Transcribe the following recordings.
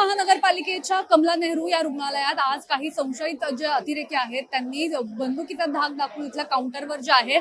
महानगरपालिकेच्या कमला नेहरू या रुग्णालयात आज काही संशयित जे अतिरेकी आहेत त्यांनी बंदुकीचा धाक दाखवून इथल्या काउंटरवर जे आहे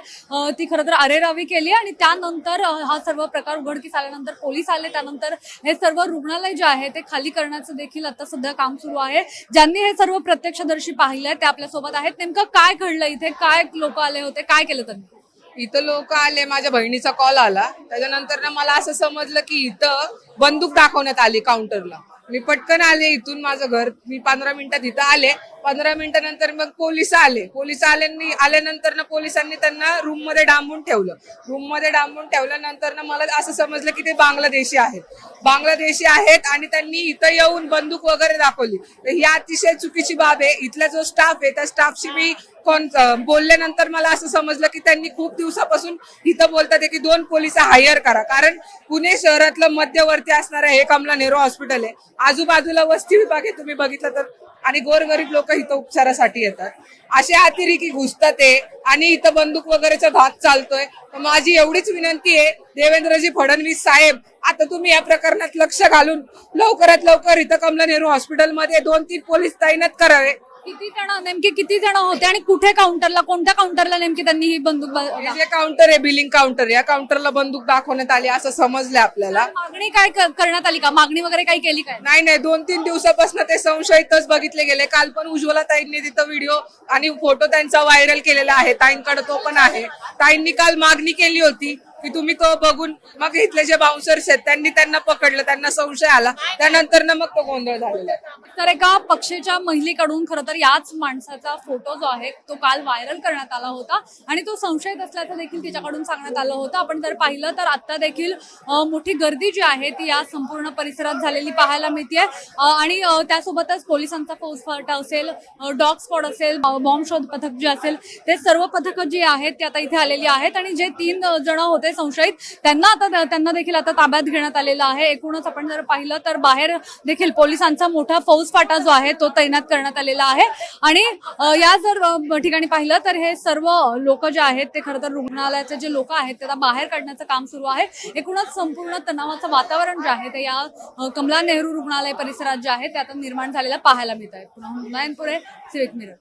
ती खरं तर अरेरावी केली आणि त्यानंतर हा सर्व प्रकार उघडकीस आल्यानंतर पोलीस आले त्यानंतर हे सर्व रुग्णालय जे आहे ते खाली करण्याचं देखील आता सध्या काम सुरू आहे. ज्यांनी हे सर्व प्रत्यक्षदर्शी पाहिलंय ते आपल्यासोबत आहेत. नेमकं काय घडलं इथे? काय लोक आले होते? काय केलं त्यांनी? इथं लोक आले माझ्या बहिणीचा कॉल आला. त्याच्यानंतर ना मला असं समजलं की इथं बंदूक दाखवण्यात आली काउंटरला. मी पटकन आले इथून माझं घर. मी पंधरा मिनिटात इथं आले. पंधरा मिनिटानंतर मग पोलीस आले. पोलीस आल्यांनी आल्यानंतर ना पोलिसांनी त्यांना रूममध्ये डांबून ठेवलं. रूममध्ये डांबून ठेवल्यानंतर ना मला असं समजलं की ते बांगलादेशी आहेत. बांगलादेशी आहेत आणि त्यांनी इथं येऊन बंदूक वगैरे दाखवली. तर ही अतिशय चुकीची बाब आहे. इथला जो स्टाफ आहे त्या स्टाफशी मी कोण बोलल्यानंतर मला असं समजलं की त्यांनी खूप दिवसापासून इथं बोलतात की दोन पोलीस हायर करा. कारण पुणे शहरातलं मध्यवर्ती असणारं हे कमला नेहरू हॉस्पिटल आहे. आजूबाजूला वस्ती विभाग आहे तुम्ही बघितलं तर. आणि गोरगरीब लोक इथं उपचारासाठी येतात. असे अतिरेकी घुसतात ते. आणि इथं बंदूक वगैरेचा धाक चालतोय. तर माझी एवढीच विनंती आहे देवेंद्रजी फडणवीस साहेब आता तुम्ही या प्रकरणात लक्ष घालून लवकरात लवकर इथं कमला नेहरू हॉस्पिटलमध्ये दोन तीन पोलीस तैनात करावे. किती जण नेमके किती जण होते आणि कुठे काउंटरला कोणत्या काउंटरला नेमकी त्यांनी ही बंदूक ब- हे जे काउंटर आहे बिलिंग काउंटर या काउंटरला बंदूक दाखवण्यात आली असं समजलं आपल्याला. मागणी काय क- करण्यात आली का? मागणी वगैरे काही केली काय? नाही नाही दोन तीन दिवसापासून ते संशयितच बघितले गेले. काल पण उज्ज्वला ताईंनी तिथं व्हिडिओ आणि फोटो त्यांचा व्हायरल केलेला आहे. ताईंकडे तो पण आहे. ताईंनी काल मागणी केली होती. की तुम्ही तो बघून मग इथले जे बाउन्सर्स आहेत त्यांनी त्यांना पकडलं त्यांना संशय आला. त्यानंतर ना मग तो गोंधळ झालेला आहे. तर एका पक्षीच्या महिलेकडून खरं तर याच माणसाचा फोटो जो आहे तो काल व्हायरल करण्यात आला होता. आणि तो संशयित असल्याचं देखील तिच्याकडून सांगण्यात आलं होतं. आपण जर पाहिलं तर आता देखील मोठी गर्दी जी आहे ती या संपूर्ण परिसरात झालेली पाहायला मिळते आणि त्यासोबतच पोलिसांचा फौजफाटा असेल डॉग स्पॉट असेल बॉम्ब शोध पथक जे असेल ते सर्व पथकं जी आहेत ते आता इथे आलेली आहेत. आणि जे तीन जण होते संशयित. त्यांना आता त्यांना देखील आता ताब्यात घेण्यात आलेला आहे. एकूणच आपण जर पाहिलं तर बाहेर देखील पोलिसांचा मोठा फौजफाटा जो आहे तो तैनात करण्यात आलेला आहे. आणि या जर ठिकाणी पाहिलं तर हे सर्व लोक जे आहेत ते खरं तर रुग्णालयाचे जे लोक आहेत ते आता बाहेर काढण्याचं काम सुरू आहे. एकूणच संपूर्ण तणावाचं वातावरण जे आहे ते या कमला नेहरू रुग्णालय परिसरात जे आहे ते आता निर्माण झालेलं पाहायला मिळत आहे पुन्हा नारायणपुरे सिविक मिरर